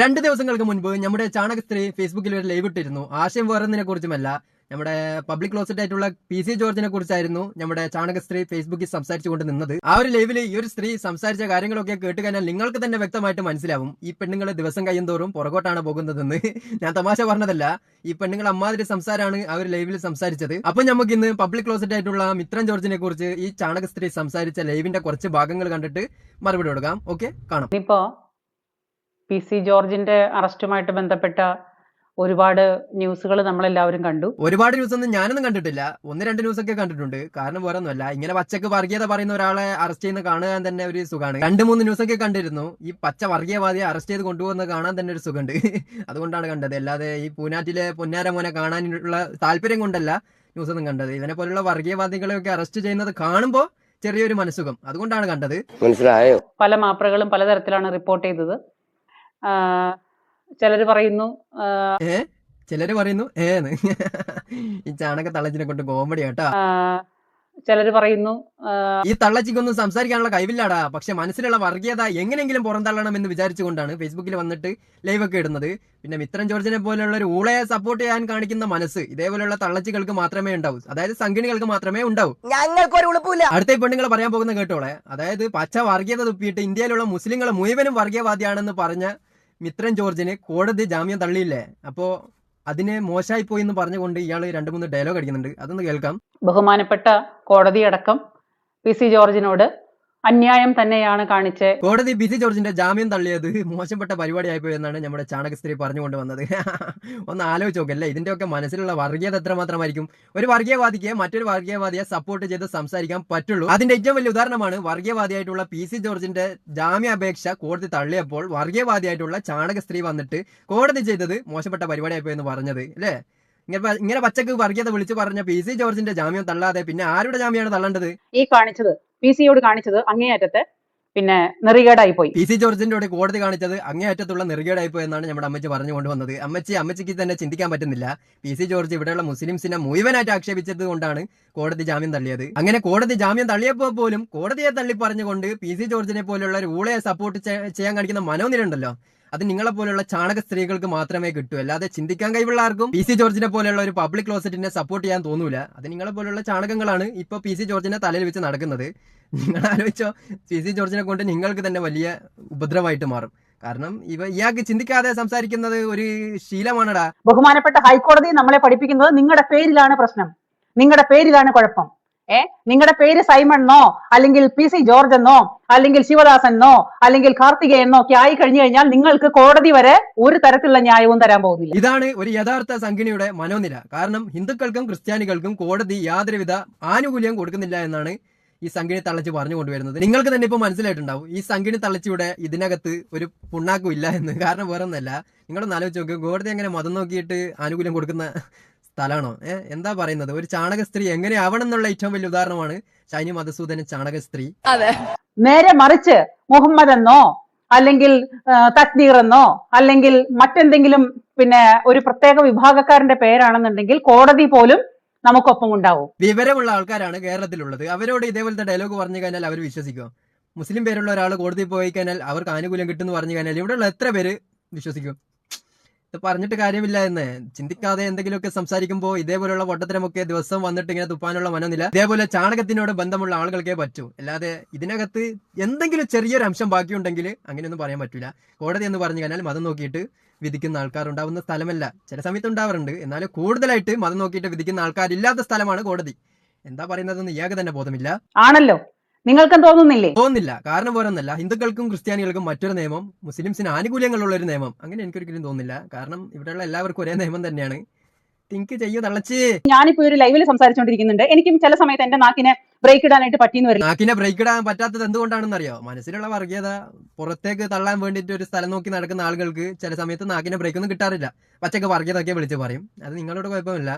രണ്ട് ദിവസങ്ങൾക്ക് മുൻപ് നമ്മുടെ ചാണകസ്ത്രീ ഫേസ്ബുക്കിൽ ഒരു ലൈവ് ഇട്ടിരുന്നു. ആശയം വേറെന്നതിനെ കുറിച്ചുമല്ല നമ്മുടെ പബ്ലിക് ക്ലോസറ്റ് ആയിട്ടുള്ള പി സി ജോർജിനെ കുറിച്ചായിരുന്നു നമ്മുടെ ചാണകസ്ത്രീ ഫേസ്ബുക്കിൽ സംസാരിച്ചുകൊണ്ട് നിന്നത്. ആ ഒരു ലൈവിൽ ഈ ഒരു സ്ത്രീ സംസാരിച്ച കാര്യങ്ങളൊക്കെ കേട്ട് കഴിഞ്ഞാൽ നിങ്ങൾക്ക് തന്നെ വ്യക്തമായിട്ട് മനസ്സിലാവും. ഈ പെണ്ണുങ്ങൾ ദിവസം കഴിയുന്തോറും പുറകോട്ടാണ് പോകുന്നതെന്ന്. ഞാൻ തമാശ പറഞ്ഞതല്ല. ഈ പെണ്ണുങ്ങൾ അമ്മാതിരി സംസാരമാണ് ആ ഒരു ലൈവിൽ സംസാരിച്ചത്. അപ്പൊ നമുക്ക് ഇന്ന് പബ്ലിക് ക്ലോസറ്റ് ആയിട്ടുള്ള മിത്രൻ ജോർജിനെ കുറിച്ച് ഈ ചാണകസ്ത്രീ സംസാരിച്ച ലൈവിന്റെ കുറച്ച് ഭാഗങ്ങൾ കണ്ടിട്ട് മറുപടി കൊടുക്കാം. ഓക്കെ കാണാം. ഇപ്പോ പി സി ജോർജിന്റെ അറസ്റ്റുമായിട്ട് ബന്ധപ്പെട്ട ഒരുപാട് ന്യൂസുകൾ നമ്മളെല്ലാവരും കണ്ടു. ഒരുപാട് ന്യൂസ് ഒന്നും ഞാനൊന്നും കണ്ടിട്ടില്ല. ഒന്ന് രണ്ട് ന്യൂസ് ഒക്കെ കണ്ടിട്ടുണ്ട്. കാരണം വേറെ ഒന്നുമല്ല ഇങ്ങനെ പച്ചക്ക് വർഗീയത പറയുന്ന ഒരാളെ അറസ്റ്റ് ചെയ്യുന്ന കാണാൻ തന്നെ ഒരു സുഖമാണ് രണ്ട് മൂന്ന് ന്യൂസ് ഒക്കെ കണ്ടിരുന്നു. ഈ പച്ച വർഗീയവാദിയെ അറസ്റ്റ് ചെയ്ത് കൊണ്ടുപോകുന്ന കാണാൻ തന്നെ ഒരു സുഖമുണ്ട് അതുകൊണ്ടാണ് കണ്ടത്. അല്ലാതെ ഈ പൂനാറ്റിലെ പൊന്നാര മോനെ കാണാനുള്ള താല്പര്യം കൊണ്ടല്ല ന്യൂസ് ഒന്നും കണ്ടത്. ഇതിനെ പോലുള്ള വർഗീയവാദികളെയൊക്കെ അറസ്റ്റ് ചെയ്യുന്നത് കാണുമ്പോൾ ചെറിയൊരു മനസ്സുഖം. അതുകൊണ്ടാണ് കണ്ടത്. മനസ്സിലായോ? പല മാപ്രകളും പലതരത്തിലാണ് റിപ്പോർട്ട് ചെയ്തത്. ചിലർ പറയുന്നു ചിലര് പറയുന്നു ഏന്ന് ഈ ചാണക തള്ളച്ചിനെ കൊണ്ട് കോമഡി കേട്ടോ ചിലര് ചിലർ പറയുന്നു ഈ തള്ളച്ചിക്കൊന്നും സംസാരിക്കാനുള്ള കഴിവില്ലാടാ. പക്ഷെ മനസ്സിലുള്ള വർഗീയത എങ്ങനെയെങ്കിലും പുറന്തള്ളണം എന്ന് വിചാരിച്ചുകൊണ്ടാണ് ഫേസ്ബുക്കിൽ വന്നിട്ട് ലൈവ് ഒക്കെ ഇടുന്നത്. പിന്നെ മിത്രൻ ജോർജിനെ പോലെയുള്ള ഒരു ഊളയെ സപ്പോർട്ട് ചെയ്യാൻ കാണിക്കുന്ന മനസ്സ് ഇതേപോലെയുള്ള തള്ളച്ചികൾക്ക് മാത്രമേ ഉണ്ടാവൂ. അതായത് സംഘിണികൾക്ക് മാത്രമേ ഉണ്ടാവൂ. അടുത്ത പെണ്ണുങ്ങൾ പറയാൻ പോകുന്ന കേട്ടോളെ. അതായത് പച്ച വർഗീയത തുപ്പിയിട്ട് ഇന്ത്യയിലുള്ള മുസ്ലിങ്ങൾ മുഴുവനും വർഗീയവാദിയാണെന്ന് പറഞ്ഞ മിത്രൻ ജോർജിന് കോടതി ജാമ്യം തള്ളിയില്ലേ? അപ്പോ അതിനെ മോശമായി പോയി എന്ന് പറഞ്ഞുകൊണ്ട് ഇയാൾ രണ്ട് മൂന്ന് ഡയലോഗ് അടിക്കുന്നുണ്ട്. അതൊന്ന് കേൾക്കാം. ബഹുമാനപ്പെട്ട കോടതിയടക്കം പി സി ജോർജിനോട് അന്യായം തന്നെയാണ് കാണിച്ച്. കോടതി ബിസി ജോർജിന്റെ ജാമ്യം തള്ളിയത് മോശപ്പെട്ട പരിപാടിയായിപ്പോയി എന്നാണ് നമ്മുടെ ചാണക സ്ത്രീ പറഞ്ഞുകൊണ്ട് വന്നത്. ഒന്ന് ആലോചിച്ച് നോക്കല്ലേ ഇതിന്റെയൊക്കെ മനസ്സിലുള്ള വർഗീയത എത്രമാത്രമായിരിക്കും ഒരു വർഗീയവാദിക്ക് മറ്റൊരു വർഗീയവാദിയെ സപ്പോർട്ട് ചെയ്ത് സംസാരിക്കാൻ പറ്റുള്ളൂ. അതിന്റെ ഏറ്റവും വലിയ ഉദാഹരണമാണ് വർഗീയവാദിയായിട്ടുള്ള പി സി ജോർജിന്റെ ജാമ്യാപേക്ഷ കോടതി തള്ളിയപ്പോൾ വർഗീയവാദിയായിട്ടുള്ള ചാണക സ്ത്രീ വന്നിട്ട് കോടതി ചെയ്തത് മോശപ്പെട്ട പരിപാടിയായിപ്പോയി എന്ന് പറഞ്ഞത് അല്ലേ? ഇങ്ങനെ ഇങ്ങനെ പച്ചക്ക് വർഗീയത വിളിച്ചു പറഞ്ഞ പി സി ജോർജിന്റെ ജാമ്യം തള്ളാതെ പിന്നെ ആരുടെ ജാമ്യമാണ് തള്ളേണ്ടത്? ഈ കാണിച്ചത് പി സിയോട് കാണിച്ചത് അങ്ങേയറ്റത്തെ. പിന്നെ നെറികേടായി പോയി പി സി ജോർജിന്റെ കൂടെ കോടതി കാണിച്ചത് അങ്ങേയറ്റത്തുള്ള പോയി എന്നാണ് നമ്മുടെ അമ്മച്ചി പറഞ്ഞു കൊണ്ടുവന്നത്. അമ്മച്ചി അമ്മച്ചിക്ക് തന്നെ ചിന്തിക്കാൻ പറ്റുന്നില്ല. പി സി ജോർജ് ഇവിടെയുള്ള മുസ്ലിംസിനെ മുഴുവനായിട്ട് ആക്ഷേപിച്ചത് കൊണ്ടാണ് കോടതി ജാമ്യം തള്ളിയത്. അങ്ങനെ കോടതി ജാമ്യം തള്ളിയപ്പോൾ പോലും കോടതിയെ തള്ളി പറഞ്ഞുകൊണ്ട് പി സി ജോർജിനെ പോലുള്ള ഒരു ഊളയെ സപ്പോർട്ട് ചെയ്യാൻ കാണിക്കുന്ന മനോനില ഉണ്ടല്ലോ അത് നിങ്ങളെ പോലുള്ള ചാണക സ്ത്രീകൾക്ക് മാത്രമേ കിട്ടൂ. അല്ലാതെ ചിന്തിക്കാൻ കഴിവുള്ള ആർക്കും പി സി ജോർജിനെ പോലെയുള്ള ഒരു പബ്ലിക് ക്ലോസറ്റിനെ സപ്പോർട്ട് ചെയ്യാൻ തോന്നൂല. അത് നിങ്ങളെ പോലുള്ള ചാണകങ്ങളാണ് ഇപ്പൊ പി സി ജോർജിനെ തലയിൽ വെച്ച് നടക്കുന്നത്. ആലോചിച്ചോ സി സി ജോർജിനെ കൊണ്ട് നിങ്ങൾക്ക് തന്നെ വലിയ ഉപദ്രവമായിട്ട് മാറും. കാരണം ഇവ ഇയാൾക്ക് ചിന്തിക്കാതെ സംസാരിക്കുന്നത് ഒരു ശീലമാണടാ. ബഹുമാനപ്പെട്ട ഹൈക്കോടതി നമ്മളെ പഠിപ്പിക്കുന്നത് നിങ്ങളുടെ പേരിലാണ് പ്രശ്നം. നിങ്ങളുടെ പേരിലാണ് കുഴപ്പം. ഏ? നിങ്ങളുടെ പേര് സൈമൺ എന്നോ അല്ലെങ്കിൽ പി സി ജോർജ് എന്നോ അല്ലെങ്കിൽ ശിവദാസൻ എന്നോ അല്ലെങ്കിൽ കാർത്തികേയൻ എന്നോ ഒക്കെ ആയി കഴിഞ്ഞു കഴിഞ്ഞാൽ നിങ്ങൾക്ക് കോടതി വരെ ഒരു തരത്തിലുള്ള ന്യായവും തരാൻ പോകുന്നില്ല ഇതാണ് ഒരു യഥാർത്ഥ സംഘടനയുടെ മനോനില കാരണം ഹിന്ദുക്കൾക്കും ക്രിസ്ത്യാനികൾക്കും കോടതി യാതൊരുവിധ ആനുകൂല്യം കൊടുക്കുന്നില്ല എന്നാണ് ഈ സംഘിണി തള്ളച്ച് പറഞ്ഞു കൊണ്ടുവരുന്നത്. നിങ്ങൾക്ക് തന്നെ ഇപ്പൊ മനസ്സിലായിട്ടുണ്ടാവും. ഈ സംഘിണി തള്ളച്ചിയുടെ ഇതിനകത്ത് ഒരു പുണ്ണാക്കും ഇല്ല എന്ന്. കാരണം വേറെ ഒന്നല്ല നിങ്ങളൊന്ന് ആലോചിച്ച് നോക്കുക കോടതി എങ്ങനെ മതം നോക്കിയിട്ട് ആനുകൂല്യം കൊടുക്കുന്ന സ്ഥലമാണോ? ഏഹ് എന്താ പറയുന്നത്? ഒരു ചാണക സ്ത്രീ എങ്ങനെ ആവണം എന്നുള്ള ഏറ്റവും വലിയ ഉദാഹരണമാണ് ചൈനി മധുസൂദന ചാണക സ്ത്രീ അതെ. നേരെ മറിച്ച് മുഹമ്മദ് എന്നോ അല്ലെങ്കിൽ തക്നീർ എന്നോ അല്ലെങ്കിൽ മറ്റെന്തെങ്കിലും പിന്നെ ഒരു പ്രത്യേക വിഭാഗക്കാരന്റെ പേരാണെന്നുണ്ടെങ്കിൽ കോടതി പോലും നമുക്കൊപ്പം ഉണ്ടാവും. വിവരമുള്ള ആൾക്കാരാണ് കേരളത്തിലുള്ളത്. അവരോട് ഇതേപോലത്തെ ഡയലോഗ് പറഞ്ഞു കഴിഞ്ഞാൽ അവർ വിശ്വസിക്കും. മുസ്ലിം പേരുള്ള ഒരാൾ കോടതി പോയി കഴിഞ്ഞാൽ അവർക്ക് ആനുകൂല്യം കിട്ടുമെന്ന് പറഞ്ഞു കഴിഞ്ഞാൽ ഇവിടെയുള്ള എത്ര പേര് വിശ്വസിക്കും? ഇത് പറഞ്ഞിട്ട് കാര്യമില്ല എന്ന്. ചിന്തിക്കാതെ എന്തെങ്കിലുമൊക്കെ സംസാരിക്കുമ്പോൾ ഇതേപോലെയുള്ള പൊട്ടത്തരമൊക്കെ ദിവസം വന്നിട്ട് ഇങ്ങനെ തുപ്പാനുള്ള മനോനില ഇതേപോലെ ചാണകത്തിനോട് ബന്ധമുള്ള ആളുകൾക്കേ പറ്റൂ. അല്ലാതെ ഇതിനകത്ത് എന്തെങ്കിലും ചെറിയൊരു അംശം ബാക്കിയുണ്ടെങ്കിൽ അങ്ങനെയൊന്നും പറയാൻ പറ്റില്ല കോടതി എന്ന് പറഞ്ഞു കഴിഞ്ഞാൽ മതം നോക്കിയിട്ട് വിധിക്കുന്ന ആൾക്കാർ ഉണ്ടാവുന്ന സ്ഥലമല്ല. ചില സമയത്ത് ഉണ്ടാവാറുണ്ട്. എന്നാലും കൂടുതലായിട്ട് മതം നോക്കിയിട്ട് വിധിക്കുന്ന ആൾക്കാരില്ലാത്ത സ്ഥലമാണ് കോടതി. എന്താ പറയുന്നതെന്ന് ഇയാൾക്ക് തന്നെ ബോധമില്ല. ആണല്ലോ. നിങ്ങൾക്കും തോന്നുന്നില്ലേ? തോന്നുന്നില്ല. കാരണം പോരൊന്നല്ല ഹിന്ദുക്കൾക്കും ക്രിസ്ത്യാനികൾക്കും മറ്റൊരു നിയമം മുസ്ലിംസിന് ആനുകൂല്യങ്ങളുള്ള ഒരു നിയമം. അങ്ങനെ എനിക്കൊരിക്കലും തോന്നുന്നില്ല. കാരണം ഇവിടെയുള്ള എല്ലാവർക്കും ഒരേ നിയമം തന്നെയാണ്. തിങ്ക് ചെയ്യൂ തള്ളച്ച്. ഞാനിപ്പോ ഒരു ലൈവിൽ സംസാരിച്ചുകൊണ്ടിരിക്കുന്നുണ്ട് എനിക്കും ചില സമയത്ത് എന്റെ നാക്കിനെ ബ്രേക്ക് ഇടാനായിട്ട് പറ്റിയെന്ന് വരും നാക്കിനെ ബ്രേക്ക് ഇടാൻ പറ്റാത്തത് എന്തുകൊണ്ടാണെന്ന് അറിയോ മനസ്സിലുള്ള വർഗീയത പുറത്തേക്ക് തള്ളാൻ വേണ്ടിട്ട് ഒരു സ്ഥലം നോക്കി നടക്കുന്ന ആളുകൾക്ക് ചില സമയത്ത് നാക്കിനെ ബ്രേക്ക് ഒന്നും കിട്ടാറില്ല. പച്ചക്ക് വർഗീയതൊക്കെ വിളിച്ച് പറയും. അത് നിങ്ങളോട് കുഴപ്പമില്ല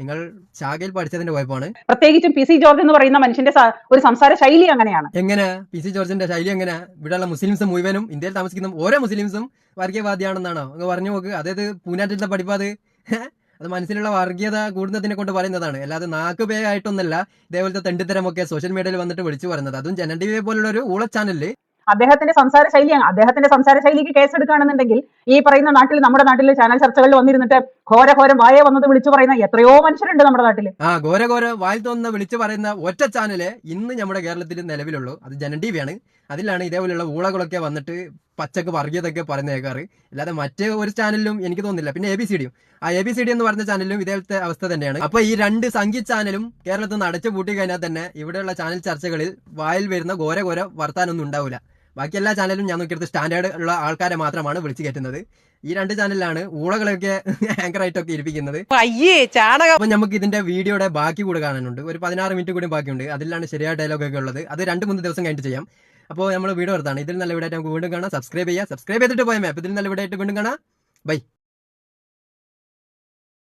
നിങ്ങൾ ശാഖയിൽ പഠിച്ചതിന്റെ കുഴപ്പമാണ്. പ്രത്യേകിച്ചും പി സി ജോർജ് എന്ന് പറയുന്ന മനുഷ്യന്റെ ഒരു സംസാര ശൈലി അങ്ങനെയാണ്. എങ്ങനെ? പി സി ജോർജിന്റെ ശൈലി എങ്ങനെ? ഇവിടെയുള്ള മുസ്ലിംസ് മുഴുവനും ഇന്ത്യയിൽ താമസിക്കുന്ന ഓരോ മുസ്ലിംസും വർഗീയവാദിയാണെന്നാണോ? അങ്ങ് പറഞ്ഞു നോക്ക്. അതായത് പൂനാറ്റിലെ പഠിപ്പാത് അത്. മനസ്സിലുള്ള വർഗീയത കൂടുന്നതിനെ കൊണ്ട് പറയുന്നതാണ്. അല്ലാതെ നാക്ക് പേ ആയിട്ടൊന്നല്ല ഇതേപോലത്തെ തെണ്ടിത്തരമൊക്കെ സോഷ്യൽ മീഡിയയിൽ വന്നിട്ട് വിളിച്ചു പറയുന്നത്. അതും ജനൻ ടി വി പോലുള്ള ഒരു ഊള ചാനലിൽ അദ്ദേഹത്തിന്റെ സംസാര ശൈലിയാണ്. അദ്ദേഹത്തിന്റെ സംസാര ശൈലിക്ക് കേസ് കേസെടുക്കുകയാണെന്നുണ്ടെങ്കിൽ ഈ പറയുന്ന നാട്ടിൽ നമ്മുടെ നാട്ടിൽ ചാനൽ ചർച്ചകളിൽ വന്നിരുന്നിട്ട് ഘോരഘോരം വായ വന്നത് വിളിച്ചു പറയുന്ന എത്രയോ മനുഷ്യരുണ്ട് നമ്മുടെ നാട്ടിൽ. ആ ഘോര ഘോര വായിൽ തോന്നുന്ന വിളിച്ചു പറയുന്ന ഒറ്റ ചാനൽ ഇന്ന് നമ്മുടെ കേരളത്തിൽ നിലവിലുള്ളൂ. അത് ജനൻ ടി വിയാണ് അതിലാണ് ഇതേപോലെയുള്ള ഊളകളൊക്കെ വന്നിട്ട് പച്ചക്ക് വർഗീയതൊക്കെ പറയുന്ന കേൾക്കാറ്. അല്ലാതെ മറ്റേ ഒരു ചാനലിലും എനിക്ക് തോന്നുന്നില്ല. പിന്നെ എ ബി സി ഡിയും ആ എ ബി സി ഡി എന്ന് പറഞ്ഞ ചാനലിലും ഇതേപോലത്തെ അവസ്ഥ തന്നെയാണ്. അപ്പൊ ഈ രണ്ട് സംഗീത ചാനലും കേരളത്തിൽ നിന്ന് അടച്ചു പൂട്ടി കഴിഞ്ഞാൽ തന്നെ ഇവിടെയുള്ള ചാനൽ ചർച്ചകളിൽ വായിൽ വരുന്ന ഘോര ഘോര വർത്താനൊന്നും ഉണ്ടാവില്ല ബാക്കി എല്ലാ ചാനലും ഞാൻ നോക്കിയെടുത്ത് സ്റ്റാൻഡേർഡ് ഉള്ള ആൾക്കാരെ മാത്രമാണ് വിളിച്ചു കയറ്റുന്നത് ഈ രണ്ട് ചാനലിലാണ് ഊളകളൊക്കെ ആങ്കർ ആയിട്ടൊക്കെ ഇരിപ്പിക്കുന്നത്. അയ്യേ ചാണകം. അപ്പൊ നമുക്ക് ഇതിന്റെ വീഡിയോയുടെ ബാക്കി കൂടെ കാണാനുണ്ട്. ഒരു പതിനാറ് മിനിറ്റ് കൂടി ബാക്കിയുണ്ട്. അതിലാണ് ശരിയായ ഡയലോഗ് ഒക്കെ ഉള്ളത്. അത് രണ്ട് മൂന്ന് ദിവസം കഴിഞ്ഞിട്ട് ചെയ്യാം. അപ്പോൾ നമ്മൾ വീഡിയോ എടുത്താണ് ഇതിൽ നല്ല വീഡിയോ ആയിട്ട് നമുക്ക് വീണ്ടും കാണാം. സബ്സ്ക്രൈബ് ചെയ്യുക. സബ്സ്ക്രൈബ് ചെയ്തിട്ട് പോയാൽ ഇതിൽ നല്ല വീഡിയോ ആയിട്ട് വീണ്ടും കാണാം. ബൈ